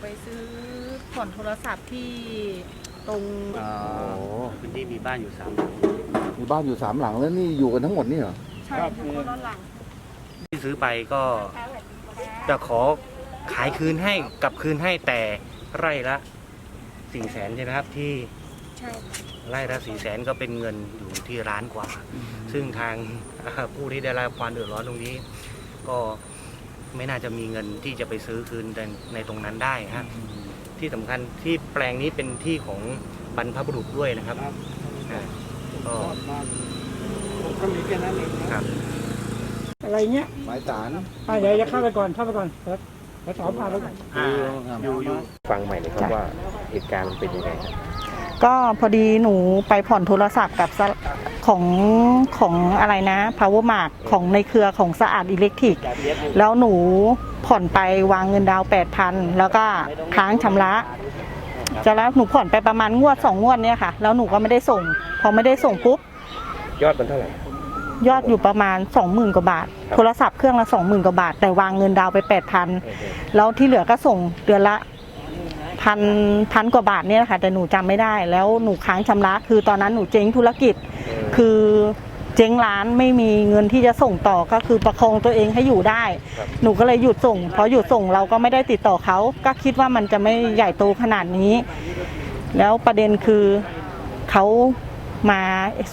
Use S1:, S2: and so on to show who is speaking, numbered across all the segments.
S1: ไปซื้อผ่อนโทรศัพท์ที่ตรง
S2: อ๋อ
S3: พื้นที่มีบ้านอยู่สามหลัง
S2: มีบ้านอยู่สามหลังแล้วนี่อยู่กันทั้งหมดนี่เหรอ
S1: ใช่ค่ะคนละหลัง
S3: ที่ซื้อไปก็จะขอขายคืนให้กลับคืนให้แต่ไร่ละสี่แสนใช่ไหมครับที่
S1: ใช่ค่ะ
S3: ไร่ละสี่แสนก็เป็นเงินอยู่ที่ร้านกว่า ซึ่งทางผู้ที่ได้รับความเดือดร้อนตรงนี้ ก็ ไม่น่าจะมีเงินที่จะไปซื้อคืนในในตรงนั้นได้ฮะที่สำคัญที่แปลงนี้เป็นที่ของบรรพบุรุษด้วยนะครับอ่าก็
S4: ก็มีแค่นั้นเอง
S3: ครับ
S4: อะไรเงี้ย
S2: หมายสาร
S4: อะเดี๋ยวจะเข้าไปก่อนเข้าไปก่อนแล้วแล้วสอบพาไปก่อน
S3: อ่าอยู่อยู่
S5: ฟังใหม่เลยครับว่าเหตุการณ์มันเป็นยังไงครับ
S1: ก็พอดีหนูไปผ่อนโทรศัพท์กับสะ ของของอะไรนะ power mark ของในเครือของสะอาดอิเล็กทริก แล้วหนูผ่อนไปวางเงินดาวแปดพันแล้วก็ค้างชำระจะแล้วหนูผ่อนไปประมาณงวดสองงวดเนี่ยค่ะ แล้วหนูก็ไม่ได้ส่ง พอไม่ได้ส่งปุ๊บ
S5: ยอดมันเท่าไหร่
S1: ยอดอยู่ประมาณ 20,000กว่าบาท
S5: ครับ
S1: โทรศัพท์เครื่องละ 20,000กว่าบาท แต่วางเงินดาวน์ไป 8,000 แล้วที่เหลือก็ส่งเดือนละพันพันกว่าบาทเนี่ยนะคะแต่หนูจำไม่ได้ แล้วหนูค้างชำระ คือตอนนั้นหนูเจ๊งธุรกิจ คือเจ๊งร้านไม่มีเงินที่จะส่งต่อก็คือประคองตัวเองให้อยู่ได้
S5: ครับ
S1: หนูก็เลยหยุดส่งพอหยุดส่งเราก็ไม่ได้ติดต่อเขาก็คิดว่ามันจะไม่ใหญ่โตขนาดนี้ แล้วประเด็นคือเขามา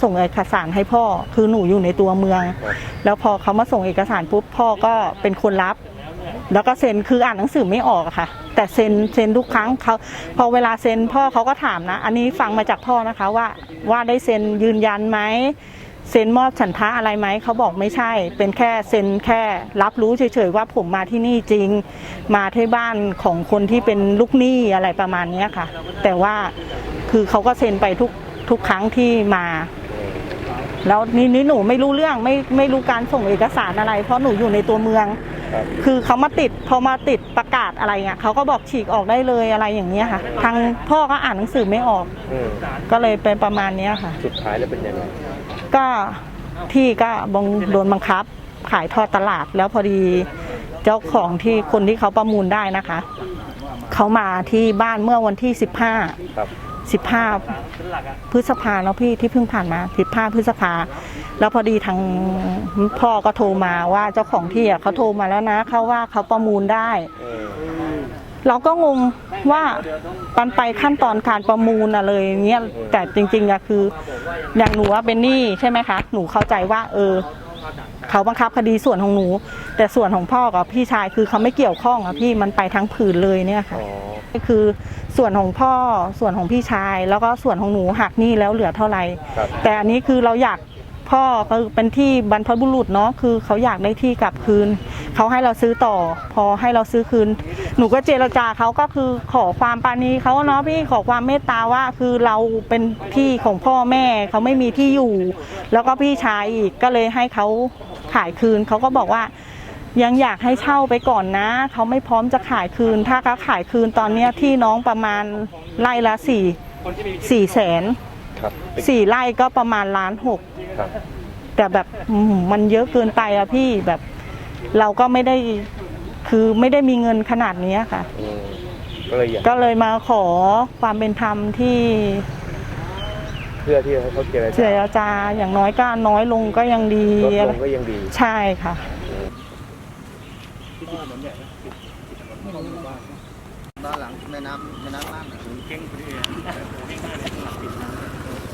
S1: ส่งเอกสารให้พ่อ คือหนูอยู่ในตัวเมือง
S5: ครับ
S1: แล้วพอเขามาส่งเอกสารปุ๊บพ่อก็เป็นคนรับ แล้วก็เซ็นคืออ่านหนังสือไม่ออกอะค่ะ แต่เซ็นเซ็นทุกครั้งเขาพอเวลาเซ็นพ่อเขาก็ถามนะ อันนี้ฟังมาจากพ่อนะคะว่าว่าได้เซ็นยืนยันไหมเซ็นมอบฉันทะอะไรไหมเขาบอกไม่ใช่ เป็นแค่เซ็นแค่รับรู้เฉยๆว่าผมมาที่นี่จริง มาที่บ้านของคนที่เป็นลูกหนี้อะไรประมาณนี้ค่ะ แต่ว่าคือเขาก็เซ็นไปทุกทุกครั้งที่มา แล้วนี่นี่หนูไม่รู้เรื่องไม่ไม่รู้การส่งเอกสารอะไร เพราะหนูอยู่ในตัวเมือง
S5: ครับ
S1: คือเขามาติดพอมาติดประกาศอะไรเงี้ยเขาก็บอกฉีกออกได้เลยอะไรอย่างเงี้ยค่ะ ทางพ่อก็อ่านหนังสือไม่ออก
S5: อืม
S1: ก็เลยเป็นประมาณเนี้ยค่ะ
S5: สุดท้ายแล้วเป็นยังไง
S1: ก็ที่ก็บังโดนบังคับ ขายทอดตลาดแล้วพอดีเจ้าของที่คนที่เขาประมูลได้นะคะ เขามาที่บ้านเมื่อวันที่15
S5: ครับ
S1: 15 พฤษภาแล้วพี่ที่เพิ่งผ่านมา15พฤษภา แล้วพอดีทางพ่อก็โทรมาว่าเจ้าของที่อะเขาโทรมาแล้วนะเขาว่าเขาประมูลได้ เราก็งงว่าปันไปขั้นตอนการประมูลอะไรอย่างเงี้ยแต่จริงๆอะคือ อย่างหนูว่าเป็นหนี้ใช่ไหมคะ หนูเข้าใจว่าเออ เขาบังคับคดีส่วนของหนู แต่ส่วนของพ่อกับพี่ชายคือเขาไม่เกี่ยวข้องอะพี่มันไปทั้งผืนเลยเนี่ยค่ะ
S5: อ๋อ
S1: ก็คือส่วนของพ่อส่วนของพี่ชาย แล้วก็ส่วนของหนูหักหนี้แล้วเหลือเท่าไหร่
S5: ครับ
S1: แต่อันนี้คือเราอยากพ่อคือเป็นที่บรรพบุรุษเนาะคือเขาอยากได้ที่กลับคืน เขาให้เราซื้อต่อ พอให้เราซื้อคืน หนูก็เจรจาเขาก็คือขอความปรานีเขาเนาะพี่ขอความเมตตาว่าคือเราเป็นที่ของพ่อแม่เขาไม่มีที่อยู่ แล้วก็พี่ชายอีกก็เลยให้เขา ขายคืนเขาก็บอกว่า ยังอยากให้เช่าไปก่อนนะเขาไม่พร้อมจะขายคืน ถ้าเขาขายคืนตอนเนี้ยที่น้องประมาณไร่ละสี่สี่แสน
S5: ครับเป็น
S1: สี่ไร่ก็ประมาณล้านหก
S5: ครับ
S1: แต่แบบอื้อหือมันเยอะเกินไปอะพี่แบบเราก็ไม่ได้คือไม่ได้มีเงินขนาดเนี้ยค่ะ
S5: อืมก็เลยอยาก
S1: ก็เลยมาขอความเป็นธรรมที่
S5: เพื่อที่ให้เขาเจร
S1: เจ
S5: จาร
S1: จาอย่างน้อยก็น้อยลงก็ยังดี
S5: ลดลงก็ยังดี
S1: ใช่ค่ะ
S2: ด้านหลังแม่น้ำแม่น้ำน่าน
S3: เก่งพอดี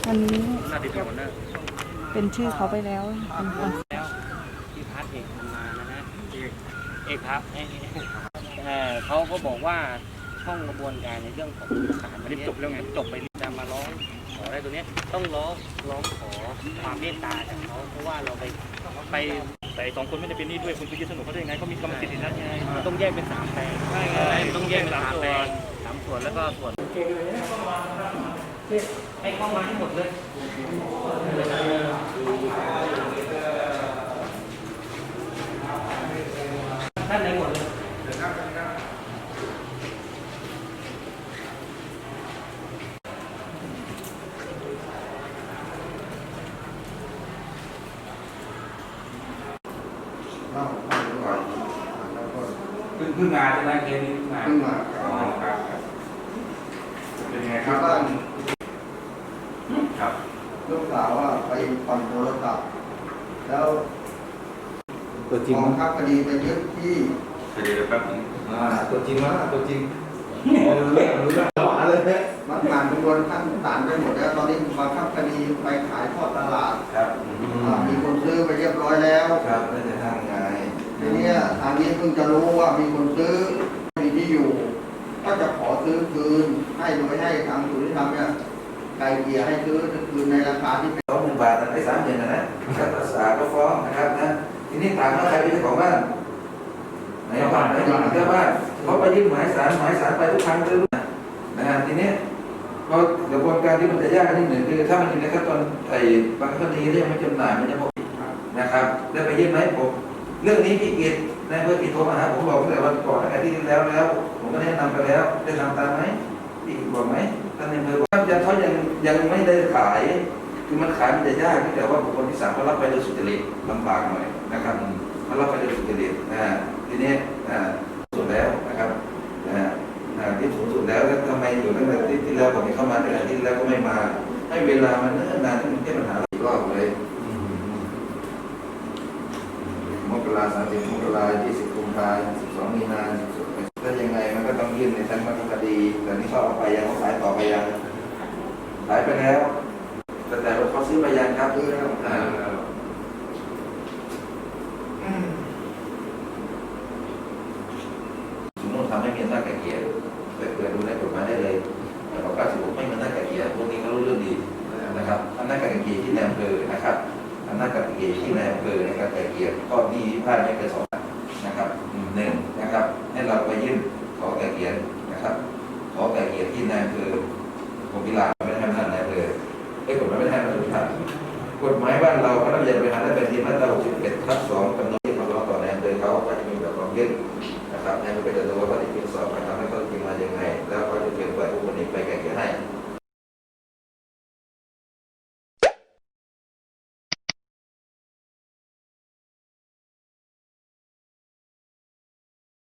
S1: อันนี้
S3: น่าติดต่อนะ
S1: เป็นชื่อเขาไปแล้ว
S3: แล้วที่พัดเอกทำมานะฮะเอกเอกครับเอกเอ่อเขาก็บอกว่า ช่องกระบวนการในเรื่องของศาลมันจบแล้วไงจบไปจะมาร้องขออะไรตัวเนี้ยต้องร้องร้องขอความเมตตาจากเขาเพราะว่าเราไปไป
S6: แต่ไอ้สองคนไม่ได้เป็นหนี้ด้วยคุณไปยึดโฉนดเขาได้ยังไงเขามีกรรมสิทธิ์อยู่แล้วไง
S3: ต้องแยกเป็นสามแปลง
S6: ใช่ไง
S3: ต้องแยกเป็นสามแปลงสามส่วนแล้วก็ส่วนให้เข้ามาให้หมดเลย ด้านในหมดเลย
S2: เล่าเล่าหน่อยแล้วก็
S7: พิ่งเพิ่งมาใช่ไหมเคสนี้เพิ่งมา
S2: เพิ่งมา
S7: อ๋อครับครับเป็นไงค
S2: ที่
S7: รับ
S2: บ้าน
S7: ครับ
S2: ลูกสาวว่าไปผ่อนโทรศัพท์แล้ว
S8: ตัวจริง
S2: กอง
S8: มั้ย
S2: คับคดีไปยึดที่
S7: เดี๋ยวแป๊บนึง
S8: อ่าตัวจริงมั้ยตัวจริงเออรู้เรื่องรู้เรื่องหวานเลย
S2: มันผ่านกระบวนขั้นศาลไปหมดแล้ว ตอนนี้บังคับคดีไปขายทอดตลาด
S8: ครับ
S2: อ่ามีคนซื้อไปเรียบร้อยแล้ว
S8: ครับแล้วจะทำไง
S2: ทีเนี้ยทางนี้เพิ่งจะรู้ว่ามีคนซื้อมีที่อยู่ ก็จะขอซื้อคืนให้โดยให้ทางสุริธรรมเนี่ยไกลเกลี่ยให้ซื้อคืนในราคาที่เป็น
S8: สองหมื่นบาทแต่ได้สามหมื่นนะนะถ้าภาษาก็ฟ้องนะครับนะทีนี้ถามว่าใครเป็นเจ้าของบ้านไหนบ้านไหนบ้านเจ้าบ้านเขาไปยื่นหมายสารหมายสารไปทุกครั้งเลยนะฮะทีนี้พอกระบวนการที่มันจะยากนิดหนึ่งคือถ้ามันอยู่ในขั้นตอนไอ้บางคดีที่ยังไม่จำหน่ายมันจะบอกนะครับ ได้ไปยื่นไหมผม เรื่องนี้พี่กิตนายเพื่อกิตโทรมาหาผมบอกตั้งแต่วันก่อนตั้งแต่ที่แล้วแล้ว ผมก็แนะนำไปแล้ว ได้ทำตามไหมพี่กิตบอกไหมท่านนายอำเภอบอกว่ายังเขายังยังไม่ได้ขาย คือมันขายมันจะยากแต่ว่าบุคคลที่สามเขารับไปโดยสุจริตลำบากหน่อยนะครับเขารับไปโดยสุจริตนะทีนี้อ่าสุดแล้วนะครับอ่าที่สูงสุดแล้วแล้วทำไมอยู่ตั้งแต่ที่ที่แล้วผมเข้ามาตั้งแต่ที่แล้วก็ไม่มา ให้เวลามันเนิ่นนานที่มันแก้ปัญหาอีกรอบเลยมกราสามสิบมกรายี่สิบกุมภาสิบสองมีนาสิบสองแล้วยังไงมันก็ต้องยื่นในชั้นบังคับคดีแต่นี่เขาเอาไปยังเขาขายต่อไปยังขายไปแล้ว แต่แต่ว่าเขาซื้อไปยังครับซื้อแล้วอ่าสมมติทำให้มีอำนาจไก่เกลี่ยเปิดเผยดูในกฎหมายได้เลยแต่บอกว่าสิบหกไม่มีอำนาจไก่เกลี่ยพวกนี้เขารู้เรื่องดีนะครับอำนาจไก่เกลี่ยที่ในอำเภอนะครับอำนาจไก่เกลี่ยที่ในอำเภอในการไก่เกลี่ยข้อนี้พาทไม่เกินสองนะครับหนึ่งนะครับให้เราไปยื่นขอไก่เกลี่ยนะครับขอไก่เกลี่ยที่นายอำเภอผมพิลาไม่ได้ทำงานนายอำเภอไอ้กฎหมายไม่ได้มาตรฐานกฎหมายบ้านเราพระราชบัญญัติบริหารและแผ่นที่มาตรา 61ทับ2กำหนด